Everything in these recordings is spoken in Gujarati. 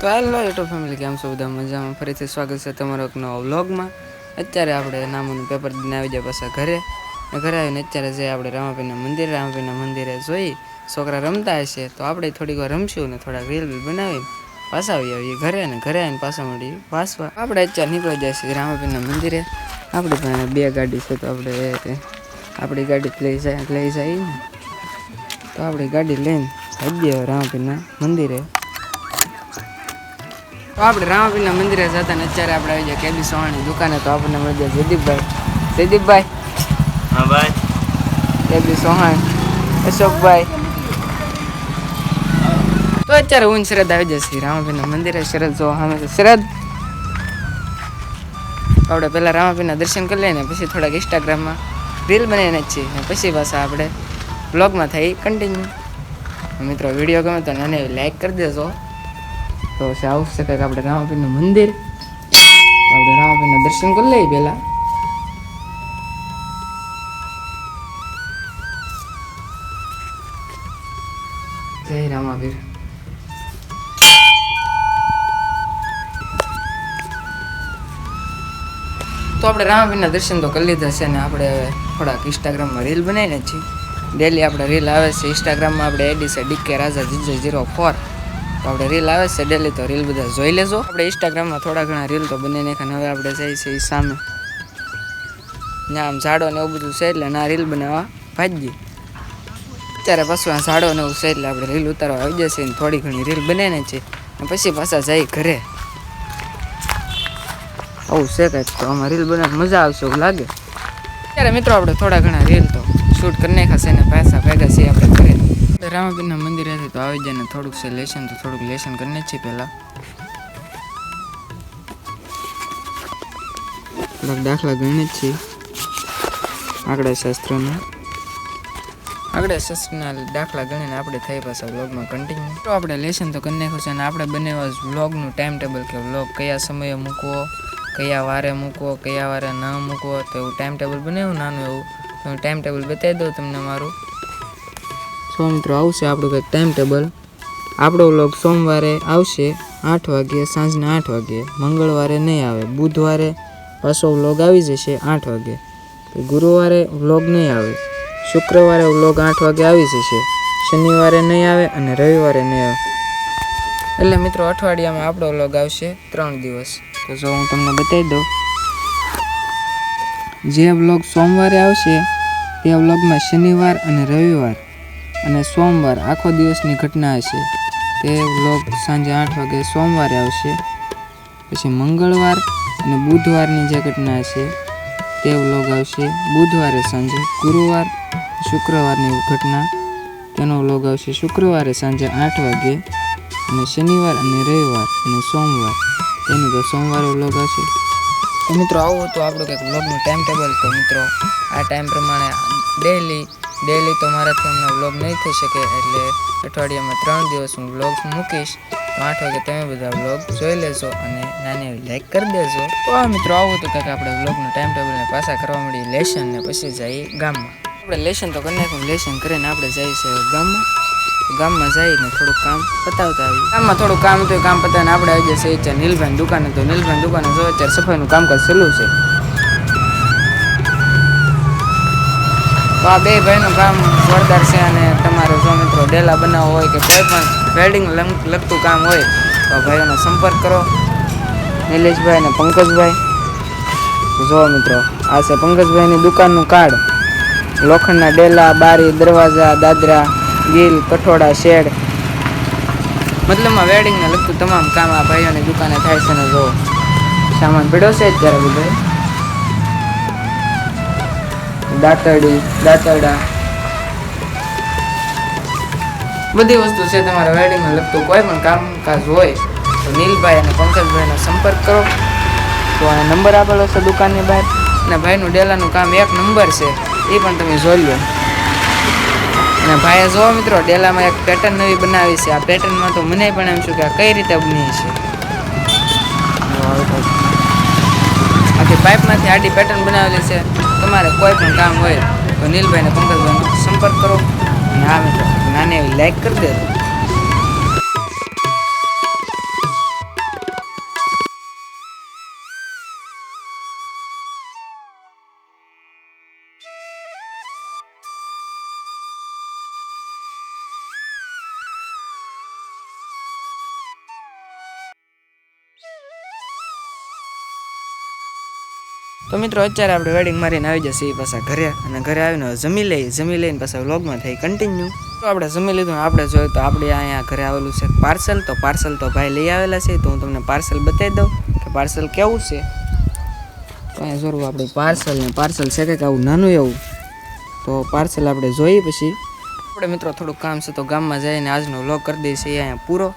તો હેલો યુટ્યુબ ફેમિલી કેમ છો, બધા મજામાં. ફરીથી સ્વાગત છે તમારો એક નવો વ્લોગમાં. અત્યારે આપણે નામોનું પેપર દઈને આવી જાય પાછા ઘરે. ઘરે આવીને અત્યારે જઈએ આપણે રામાપીના મંદિરે રામાપીના મંદિરે જોઈ છોકરા રમતા હશે, તો આપણે થોડીક વાર રમશું ને થોડાક રીલ બીલ બનાવી પાછા આવી આવીએ ઘરે ને ઘરે આવીને પાછા મળીએ વાસવા. આપણે અત્યારે નીકળી જાય છે રામાપીના મંદિરે. આપણી પાસે બે ગાડી છે, તો આપણે આપણી ગાડી લઈ જાય લઈ જાય તો આપણી ગાડી લઈને જઈએ રામાપીના મંદિરે. તો આપણે રામાપીરના મંદિરે જતા ને અત્યારે આપણે આવી જાય કેબી સોહાણી દુકાને તો આપણને મળી જાય જયદીપભાઈ. જયદીપભાઈ. હા ભાઈ. કેબી સોહાણ. અશોકભાઈ. તો અત્યારે હું શરદ આવી જશે. રામાપીરના મંદિરે શરદ જો સામે શરદ આપણે પહેલાં રામાપીના દર્શન કરી લઈએ ને પછી થોડાક ઇન્સ્ટાગ્રામમાં રીલ બનાવીને જ છીએ પછી પાછા આપણે બ્લોગમાં થઈ કન્ટિન્યુ મિત્રો વીડિયો ગમે તો નાને લાઈક કરી દેજો. તો આવું છે કંઈક આપણે રામાપીરનું મંદિર. આપણે રામાપીરના દર્શન કરી લઈએ પહેલાં. જય રામાપીર. તો આપણે રામાપીરના દર્શન તો કરી લીધા છે અને આપણે હવે થોડાક ઇન્સ્ટાગ્રામમાં રીલ બનાવીને છીએ. ડેલી આપણે રીલ આવે છે. ઇન્સ્ટાગ્રામમાં આપણે એડી છે. DK Raja GJ zero four તો આપણે રીલ આવે છે ડેલી તો રીલ બધા જોઈ લેજો. આપણે ઇન્સ્ટાગ્રામમાં થોડા ઘણા રીલ તો બંને નાખ્યા હવે આપણે જઈએ છીએ સામે. ત્યાં આમ ઝાડો ને એવું બધું છે એટલે ના રીલ બનાવવા ભાજી અત્યારે પાછું આ ઝાડો ને એવું છે એટલે આપણે રીલ ઉતારવા આવી જશે ને થોડી ઘણી રીલ બનાવીને છે. પછી પાછા જઈ ઘરે. આવું છે કંઈક તો આમાં રીલ બનાવ મજા આવશે એવું લાગે. ત્યારે મિત્રો આપણે થોડા ઘણા રીલ તો શૂટ કરી નાખ્યા છે ને પાછા ભેગા છીએ આપણે ઘરે. આપણે મંદિર મંદિરેથી તો આવી જાય ને થોડુંક છે લેશન, તો થોડુંક લેશન કરીને છીએ પહેલાં. થોડાક દાખલા ગણીએ છીએ આંકડા શાસ્ત્રના. આંકડા શાસ્ત્રના દાખલા ગણીને આપણે થઈ પાછા વ્લોગમાં કન્ટિન્યુ તો આપણે લેશન તો કરી નાખ્યું છે અને આપણે બનાવ્યો વ્લોગનું ટાઈમ ટેબલ કે વ્લોગ કયા સમયે મૂકવો, કયા વારે મૂકવો, કયા વારે ન મૂકવો, તો એવું ટાઈમ ટેબલ બનાવ્યું, નાનું એવું. હું ટાઈમ ટેબલ બતાવી દઉં તમને મારું. સો મિત્રો આવશે આપણું કંઈક ટાઈમ ટેબલ આપણો વ્લોગ સોમવારે આવશે આઠ વાગ્યે, સાંજના આઠ વાગ્યે. મંગળવારે નહીં આવે, બુધવારે પાછો વ્લોગ આવી જશે આઠ વાગે ગુરુવારે વ્લોગ નહીં આવે, શુક્રવારે વ્લોગ આઠ વાગે આવી જશે, શનિવારે નહીં આવે અને રવિવારે નહીં આવે. એટલે મિત્રો અઠવાડિયામાં આપણો વ્લોગ આવશે ત્રણ દિવસ. તો જો હું તમને બતાવી દઉં. જે વ્લોગ સોમવારે આવશે, તે વ્લોગમાં શનિવાર અને રવિવાર. અને સોમવાર આખો દિવસની ઘટના હશે તે વ્લોગ સાંજે આઠ વાગે સોમવારે આવશે. પછી મંગળવાર અને બુધવારની જે ઘટના હશે તે વ્લોગ આવશે. બુધવારે સાંજે ગુરુવાર, શુક્રવારની ઘટના. તેનો વ્લોગ આવશે શુક્રવારે સાંજે આઠ વાગે અને શનિવાર અને રવિવાર અને સોમવાર. તેનું તો સોમવારે વ્લોગ આવશે. મિત્રો, આવું હતું આપણું કંઈક વ્લોગનું ટાઈમ ટેબલ તો મિત્રો, આ ટાઈમ પ્રમાણે ડેલી ડેલી તો મારાથી હમણાં વ્લોગ નહીં થઈ શકે, એટલે અઠવાડિયામાં ત્રણ દિવસ હું વ્લોગ મૂકીશ. તો આઠ વાગે તમે બધા વ્લોગ જોઈ લેજો અને નાની એવી લાઈક કરી દેજો. તો આ મિત્રો, આવું હતું કાંઈક આપણે વ્લોગનું ટાઈમ ટેબલને પાછા કરવા મળી લેશન ને પછી જઈએ ગામમાં. આપણે લેશન તો કરી નાખ્યું લેશન કરીને આપણે છીએ ગામમાં. તો ગામમાં જઈને થોડુંક કામ પતાવતા આવી ગામમાં થોડું કામ હતું, કામ પતાવીને આપણે આવી જશે નીલભાઈ દુકાને. તો નીલભાઈ દુકાને જો અત્યારે સફાઈનું કામકાજ સહેલું છે. તો આ બે ભાઈનું કામ જોરદાર છે અને તમારે જો મિત્રો ડેલા બનાવવો હોય કે કોઈ પણ વેલ્ડિંગ લગતું કામ હોય, તો ભાઈઓનો સંપર્ક કરો. નિલેશભાઈ અને પંકજભાઈ. જો મિત્રો, આ છે પંકજભાઈની દુકાનનું કાર્ડ. લોખંડના ડેલા, બારી, દરવાજા, દાદરા, ગીલ, કઠોડા, શેડ. મતલબમાં વેડિંગને લગતું તમામ કામ આ ભાઈઓની દુકાને થાય છે ને જો સામાન પીડો છે જ અત્યારે બધો દાંતરડી, દાંતરડા. બધી વસ્તુ છે તમારા વેડિંગને લગતું કોઈ પણ કામકાજ હોય તો નીલભાઈ અને પંકજભાઈનો સંપર્ક કરો. તો આ નંબર આપેલો છે દુકાનની બહાર. અને ભાઈનું ડેલાનું કામ એક નંબર છે, એ પણ તમે જોઈ લો. અને ભાઈએ જોવો મિત્રો, ડેલામાં એક પેટર્ન નવી બનાવી છે. આ પેટર્નમાં તો મને પણ એમ છું કે આ કઈ રીતે બની છે? પાઇપમાંથી આડી પેટર્ન બનાવેલી છે. તમારે કોઈ પણ કામ હોય તો નીલભાઈને પંકજભાઈનો સંપર્ક કરો. અને આ નાની એવી લાઈક કરી દેજો. તો મિત્રો, અત્યારે આપણે વેડિંગ મારીને આવી જશે એ પાછા ઘરે. અને ઘરે આવીને જમી લઈએ. જમી લઈને પાછા વ્લોગમાં થઈ કન્ટિન્યુ તો આપણે જમી લીધું આપણે જોયું તો આપણે અહીંયા ઘરે આવેલું છે પાર્સલ તો પાર્સલ તો ભાઈ લઈ આવેલા છે. તો હું તમને પાર્સલ બતાવી દઉં કે પાર્સલ કેવું છે. તો અહીંયા જોરું આપણે પાર્સલ ને પાર્સલ છે કંઈક આવું નાનું એવું. તો પાર્સલ આપણે જોઈએ પછી. આપણે મિત્રો થોડુંક કામ છે તો ગામમાં જઈને આજનો વ્લોગ કરી દઈએ છીએ અહીંયા પૂરો.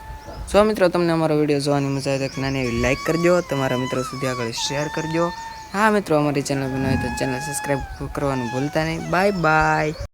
જો મિત્રો તમને અમારો વીડિયો જોવાની મજા આવે તો નાની એવી લાઇક કરજો. તમારા મિત્રો સુધી આગળ શેર કરજો. હા મિત્રો અમારી ચેનલ બનાવી તો ચેનલ સબસ્ક્રાઈબ કરવાનું ભૂલતા નહીં. Bye bye